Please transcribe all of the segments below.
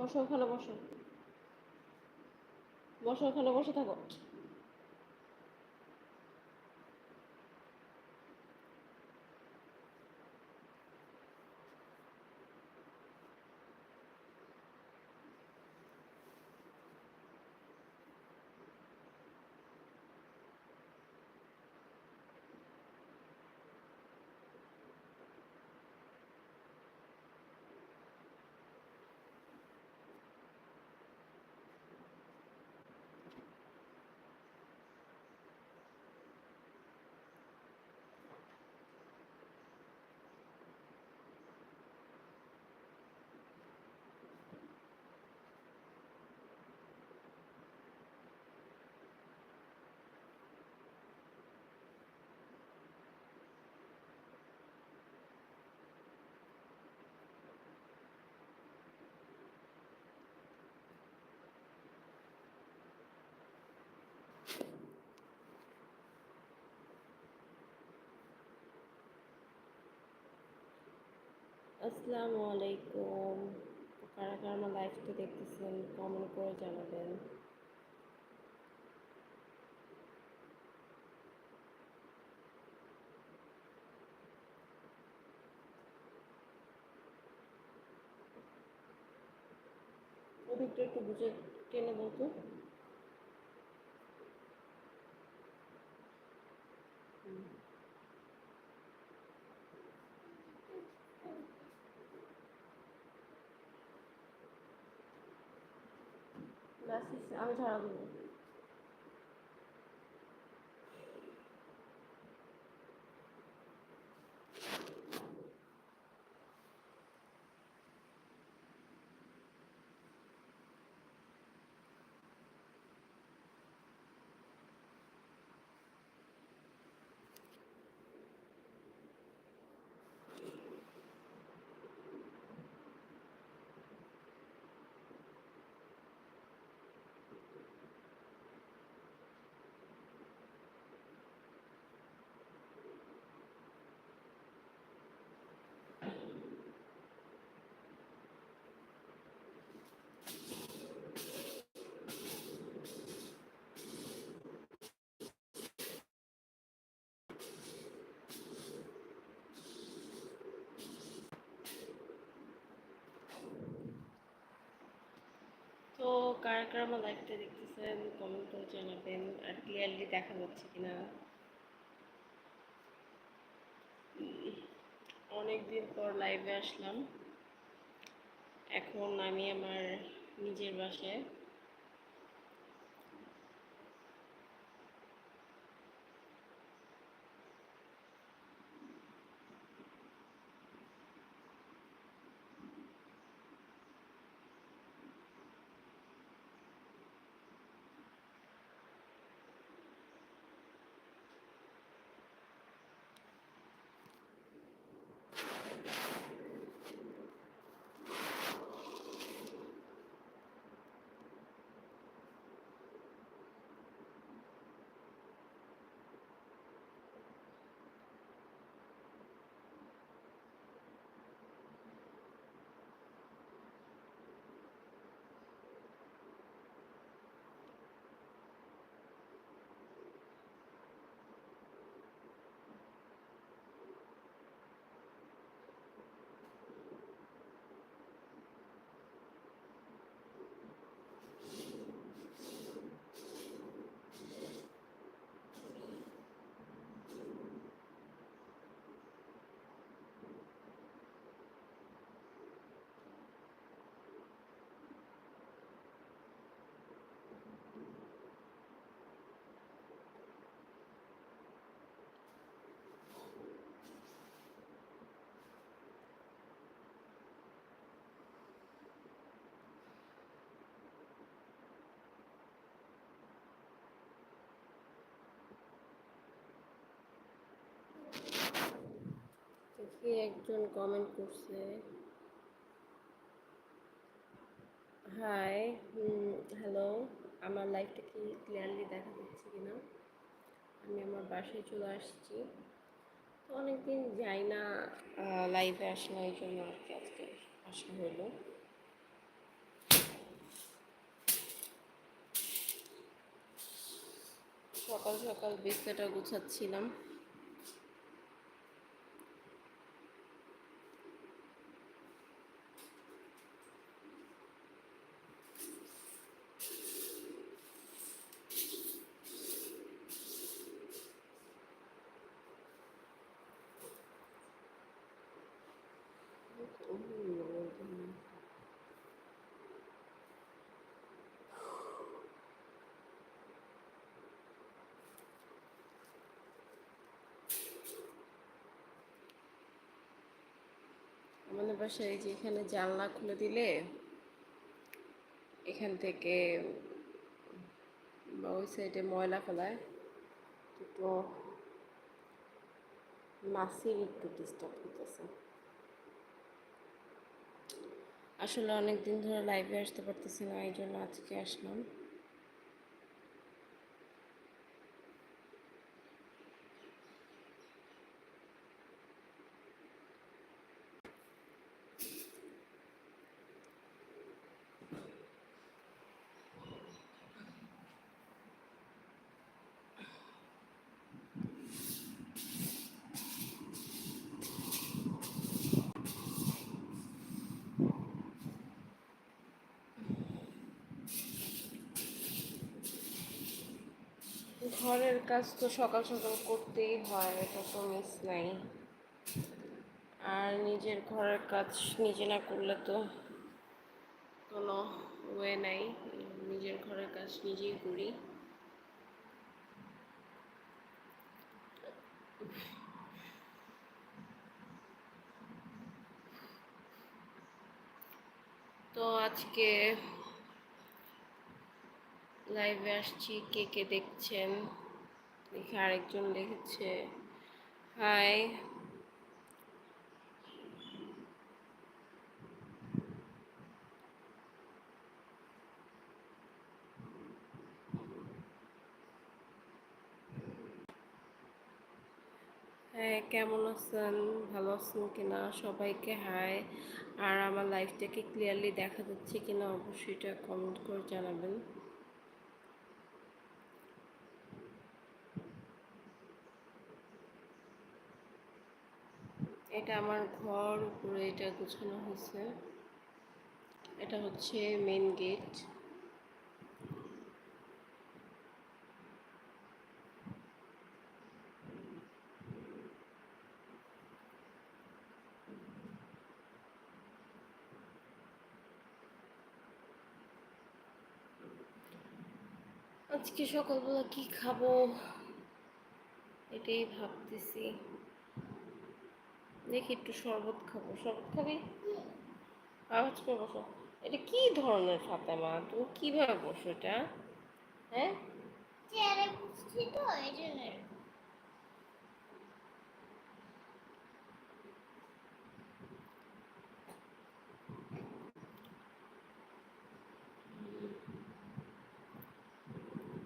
বসো ওখানে বসো। বসো ওখানে বসে থাকো। আসসালামু আলাইকুম। কারা কারা আমার লাইভটা দেখতেছেন কমেন্ট করে জানাবেন। একটু বুঝে টেনে বলতো হুম। মেসেজ আমি ঝাড়া দেবো তো কারা কারা আমার লাইভটা দেখতেছেন? কমেন্ট করে জানাবেন। আর ক্লিয়ারলি দেখা যাচ্ছে কিনা? অনেক দিন পর লাইভে আসলাম। এখন আমি আমার নিজের বাসায়। কে একজন কমেন্ট করছে? হাই হ্যালো আমার লাইফটা কি ক্লিয়ারলি দেখা যাচ্ছে কিনা? আমি আমার বাসায় চলে আসছি। তো অনেকদিন যাই না লাইভে আসলে এই জন্য আর কি আজকে আসা হলো। সকাল সকাল বিস্তাটা গুছাচ্ছিলাম। আমাদের বাসায় যে এখানে জানলা খুলে দিলে এখান থেকে ওই সাইডে ময়লা ফেলায় তো মাসির একটু ডিস্টার্ব করতেছে আসলে অনেক দিন ধরে লাইভে আসতে পারতেছি না এই জন্য আজকে আসলাম। ঘরের কাজ তো সকাল সকাল করতেই হয়, এটা তো মিস নাই। আর নিজের ঘরের কাজ নিজে না করলে তো কোনো ওয়ে নাই, নিজের ঘরের কাজ নিজেই করি। তো আজকে লাইভে আসছি, কে কে দেখছেন? দেখে আরেকজন লিখেছে হাই হ্যাঁ কেমন আছেন? ভালো আছেন কিনা? সবাইকে হাই আর আমার লাইফটাকে ক্লিয়ারলি দেখা যাচ্ছে কিনা অবশ্যই এটা কমেন্ট করে জানাবেন। এটা আমার ঘর উপরে এটা গোছানো হয়েছে। এটা হচ্ছে মেন গেট আজকে সকালবেলা কি খাব? এটাই ভাবতেছি। দেখি একটু শরবত খাব। শরবত খাবি? আওয়াজ করে বসো এটা কি ধরনের ফাতেমা তুমি কীভাবে বসো এটা? হ্যাঁ? চেয়ারে বসছি তো এই জন্য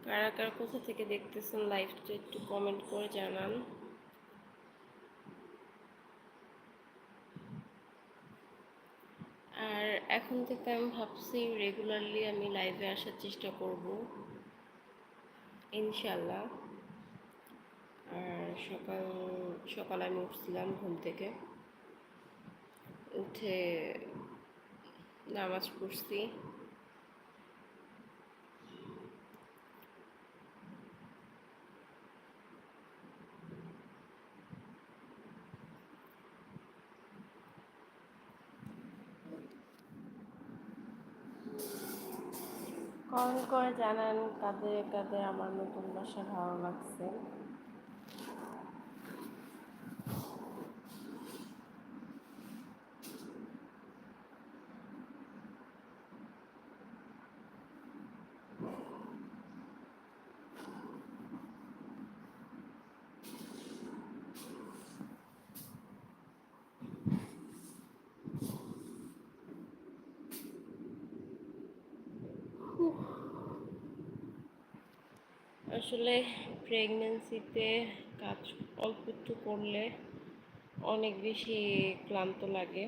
কারা কারা কোথা থেকে দেখতেছেন লাইভটা একটু কমেন্ট করে জানান আর এখন থেকে আমি ভাবছি রেগুলারলি আমি লাইভে আসার চেষ্টা করব। ইনশাল্লাহ আর সকাল সকাল আমি উঠছিলাম ঘুম থেকে। উঠে নামাজ পড়ছি। কমেন্ট করে জানান কাদের কাদের আমার নতুন বাসা ভালো লাগছে। আসলে প্রেগনেন্সিতে কাজ অল্প একটু করলে অনেক বেশি ক্লান্ত লাগে।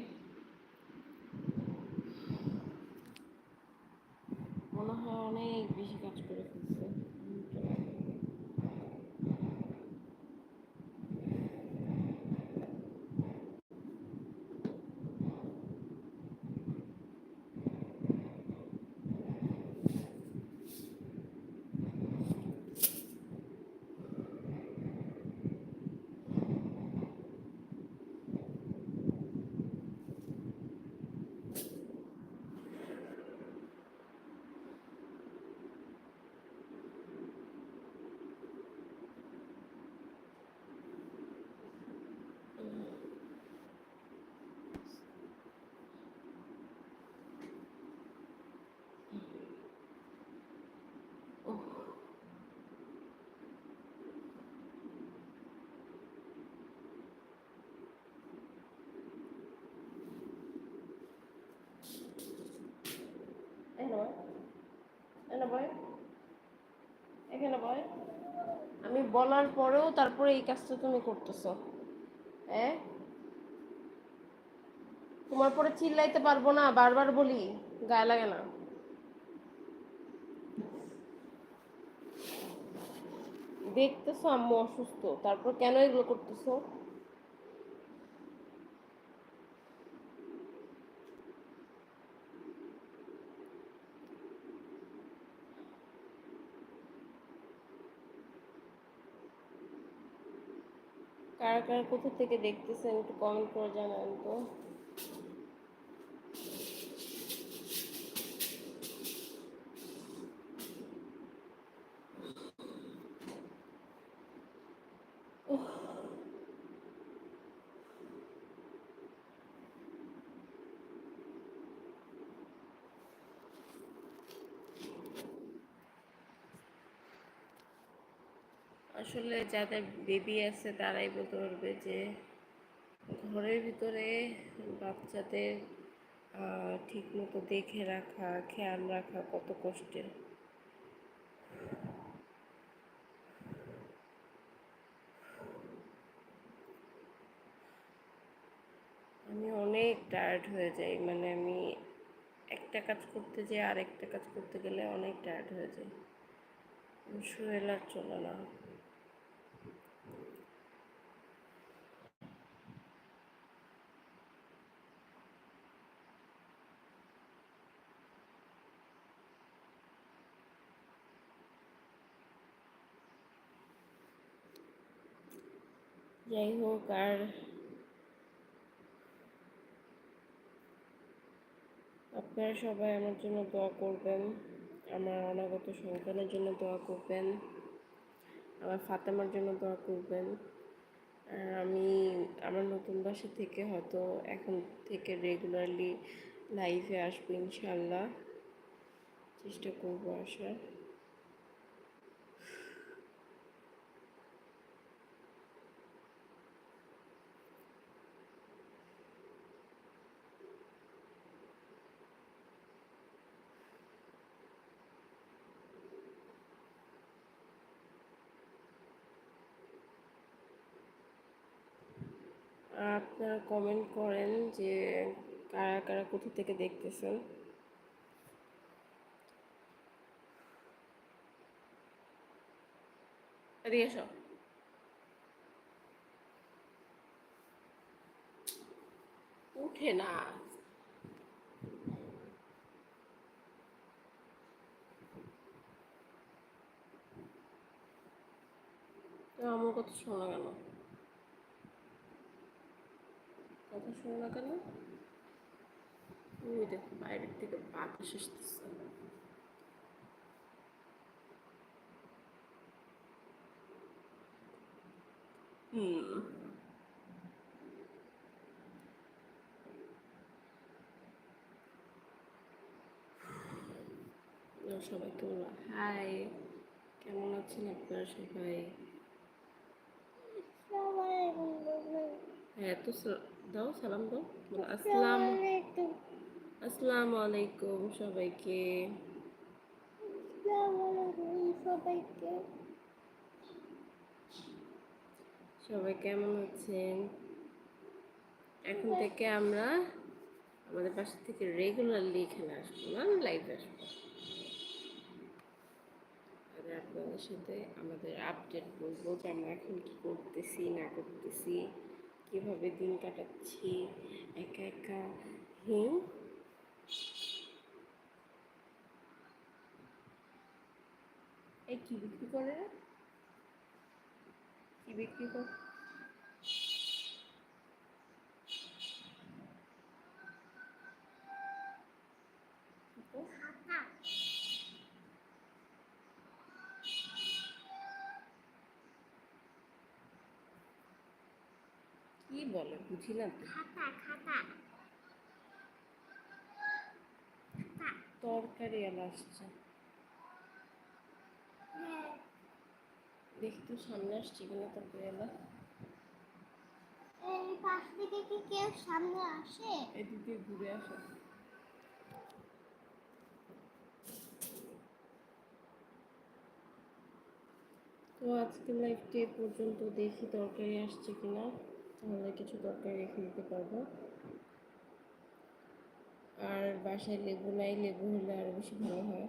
বলার পরেও তারপরে এই কাজটা তুমি করতেছো। হ্যাঁ তোমার পরে চিল্লাইতে পারব না, বারবার বলি, গায়ে লাগে না। দেখতেছো আম্মু অসুস্থ, তারপর কেন এগুলো করতেছো? কারা কোথা থেকে দেখতেছেন একটু কমেন্ট করে জানান তো। আসলে যাদের বেবি আছে তারাই বলতে পারবে যে ঘরের ভিতরে বাচ্চাদের ঠিক মতো দেখে রাখা, খেয়াল রাখা কত কষ্টের। আমি অনেক টায়ার্ড হয়ে যাই মানে আমি একটা কাজ করতে যাই আর একটা কাজ করতে গেলে অনেক টায়ার্ড হয়ে যাই। শুয়ে আর চলে না। যাই হোক, আর আপনারা সবাই আমার জন্য দোয়া করবেন, আমার অনাগত সন্তানের জন্য দোয়া করবেন, আমার ফাতেমার জন্য দোয়া করবেন। আর আমি আমার নতুন বাসা থেকে হয়তো এখন থেকে রেগুলারলি লাইভে আসব ইনশাল্লাহ চেষ্টা করব আসার। আপনারা কমেন্ট করেন যে কারা কারা কোথা থেকে দেখতেছেন। উঠে না। আমার কথা শোনা কেন? কথা শোনো না কেন? ওই দেখো বাইরের থেকে বাতাস আসতেছে। হুম। সবাইকে বলো হাই কেমন আছেন আপনারা সবাই? হ্যাঁ তো দাও সালাম দাও। আসসালাম আসসালামু আলাইকুম সবাইকে। সবাইকে। সবাই কেমন আছেন? এখন থেকে আমরা আমাদের বাসা থেকে রেগুলারলি এখানে আসব না? লাইভে আসব। আর আপনাদের সাথে আমাদের আপডেট বলব যে আমরা এখন কি করতেছি না করতেছি। কীভাবে দিন কাটাচ্ছি? একা একা হুম? এই কি বিক্রি করে? কী বিক্রি করে খাতা কি বলে বুঝি না তো। খাতা খাতা। তরকারি এলা আসছে। হ্যাঁ। দেখি তো সামনে আসছে কিনা তরকারি এলা এই পাশ থেকে কি কেউ সামনে আসে? এদিকে ঘুরে আসে। তো আজকে লাইফটি এ পর্যন্ত দেখি তরকারি আসছে কিনা তাহলে কিছু তরকারি রেখে দিতে পারব। আর বাসায় লেবু নাই, লেবু হলে আরও বেশি ভালো হয়।